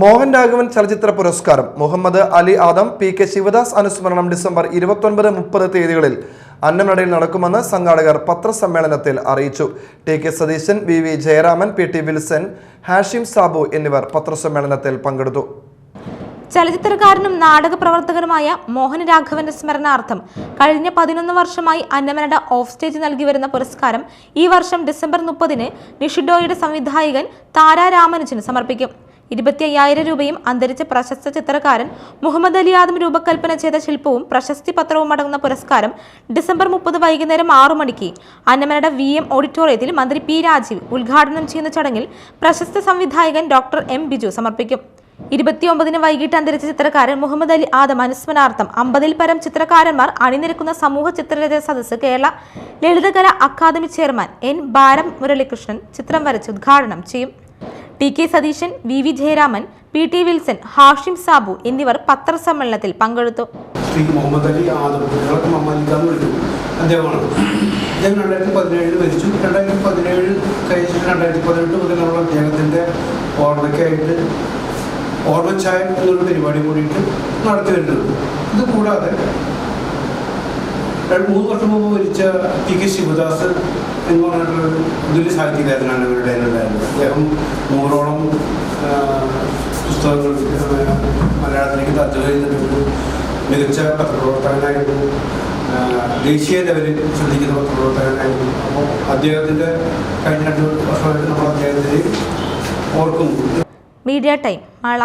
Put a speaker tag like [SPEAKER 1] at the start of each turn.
[SPEAKER 1] മോഹൻ രാഘവൻ ചലച്ചിത്ര പുരസ്കാരം. Muhammad Ali Adam P K Sivadas അനുസ്മരണം ഡിസംബർ ഇരുപത്തൊൻപത് മുപ്പത് തീയതികളിൽ അന്നമനടയിൽ നടക്കുമെന്ന് സംഘാടകർ പത്രസമ്മേളനത്തിൽ അറിയിച്ചു. T K Satheesan V V Jayaraman P T Wilson Hashim Sabu എന്നിവർ പത്രസമ്മേളനത്തിൽ പങ്കെടുത്തു.
[SPEAKER 2] ചലച്ചിത്രകാരനും നാടക പ്രവർത്തകനുമായ മോഹൻ രാഘവന്റെ സ്മരണാർത്ഥം കഴിഞ്ഞ പതിനൊന്ന് വർഷമായി അന്നമനട ഓഫ് സ്റ്റേജ് നൽകി വരുന്ന പുരസ്കാരം ഈ വർഷം ഡിസംബർ മുപ്പതിന് നിഷിഡോയുടെ സംവിധായകൻ താരാ രാമനുജന് സമർപ്പിക്കും. ഇരുപത്തി അയ്യായിരം രൂപയും അന്തരിച്ച പ്രശസ്ത ചിത്രകാരൻ മുഹമ്മദ് അലി ആദം രൂപകൽപ്പന ചെയ്ത ശില്പവും പ്രശസ്തി പത്രവും അടങ്ങുന്ന പുരസ്കാരം ഡിസംബർ മുപ്പത് വൈകുന്നേരം ആറു മണിക്ക് അന്നമനട വി എം ഓഡിറ്റോറിയത്തിൽ മന്ത്രി പി രാജീവ് ഉദ്ഘാടനം ചെയ്യുന്ന ചടങ്ങിൽ പ്രശസ്ത സംവിധായകൻ ഡോക്ടർ എം ബിജു സമർപ്പിക്കും. ഇരുപത്തിയൊമ്പതിന് വൈകിട്ട് അന്തരിച്ച ചിത്രകാരൻ മുഹമ്മദ് അലി ആദം അനുസ്മരണാർത്ഥം അമ്പതിൽ പരം ചിത്രകാരന്മാർ അണിനിരക്കുന്ന സമൂഹ ചിത്രരചന സദസ്സ് Kerala Lalithakala academy chairman N Balam Muralikrishnan ചിത്രം വരച്ച് ഉദ്ഘാടനം ചെയ്യും. T K Satheesan V V Jayaraman P T Wilson Hashim Sabu എന്നിവർ പത്രസമ്മേളനത്തിൽ പങ്കെടുത്തു.
[SPEAKER 3] ശ്രീ മുഹമ്മദ് അലി അദ്ദേഹം രണ്ടായിരത്തി പതിനേഴിൽ മരിച്ചു. രണ്ടായിരത്തി പതിനേഴ് കഴിച്ചിട്ട് രണ്ടായിരത്തി പതിനെട്ട് മുതൽ നമ്മൾ അദ്ദേഹത്തിന്റെ ഓർമ്മയ്ക്കായിട്ട് ഓർമ്മച്ചായം എന്നൊരു പരിപാടി കൂടിയിട്ട് നടത്തി വരുന്നത് ഇത് കൂടാതെ രണ്ട് മൂന്ന് വർഷം മുമ്പ് മരിച്ച പി കെ ശിവദാസ് എന്ന് പറഞ്ഞിട്ടുള്ളൊരു തുല്യ സാഹിത്യകാരനാണ് ഇവരുടെ ഉണ്ടായിരുന്നത് അദ്ദേഹം നൂറോളം പുസ്തകങ്ങൾ മലയാളത്തിലേക്ക് തർജമ ചെയ്തിട്ടുണ്ട് മികച്ച പത്രപ്രവർത്തകനായിരുന്നു. ദേശീയ ലെവലിൽ ശ്രദ്ധിക്കുന്ന പത്രപ്രവർത്തകനായിരുന്നു. അപ്പോൾ അദ്ദേഹത്തിന്റെ കഴിഞ്ഞ രണ്ട് വർഷമായിട്ട് നമ്മൾ അദ്ദേഹത്തെ ഓർക്കുന്നു.
[SPEAKER 2] Media time Mala.